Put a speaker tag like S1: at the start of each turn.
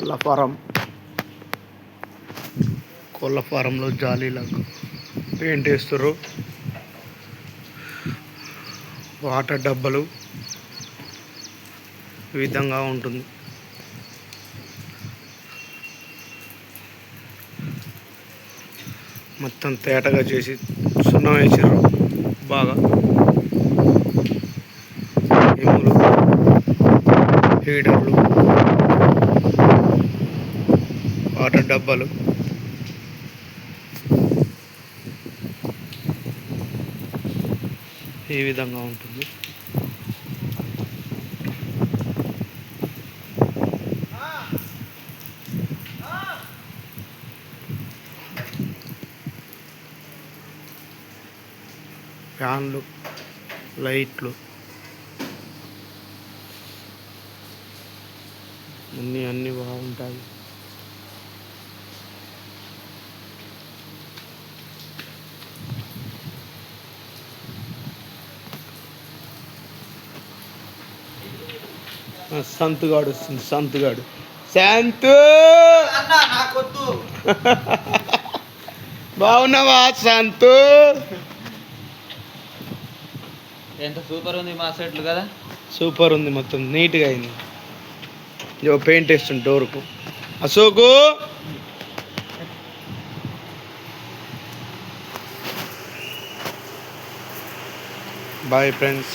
S1: కోళ్ళ ఫారం కోళ్ళ ఫారంలో జాలీలకు పెయింట్ వేస్తారు వాటర్ డబ్బలు విధంగా ఉంటుంది. మొత్తం తేటగా చేసి సున్నం వేసారు బాగా. ఎములు హీటర్లు వాటర్ డబ్బాలు. ఈ విధంగా ఉంటుంది. ఫ్యాన్లు లైట్లు అన్నీ అన్నీ బాగుంటాయి. సంతుగాడు వస్తుంది సంతుగాడు. శాంతు!
S2: అన్న నాకొద్దు.
S1: బాగున్నావా శాంతు?
S2: ఎంత సూపర్ ఉంది మా సెట్లు కదా?
S1: సూపర్ ఉంది మొత్తం నీట్గా అయింది. ఇదో పెయింట్ వేస్తుంది డోర్కు. అశోకు! Bye friends.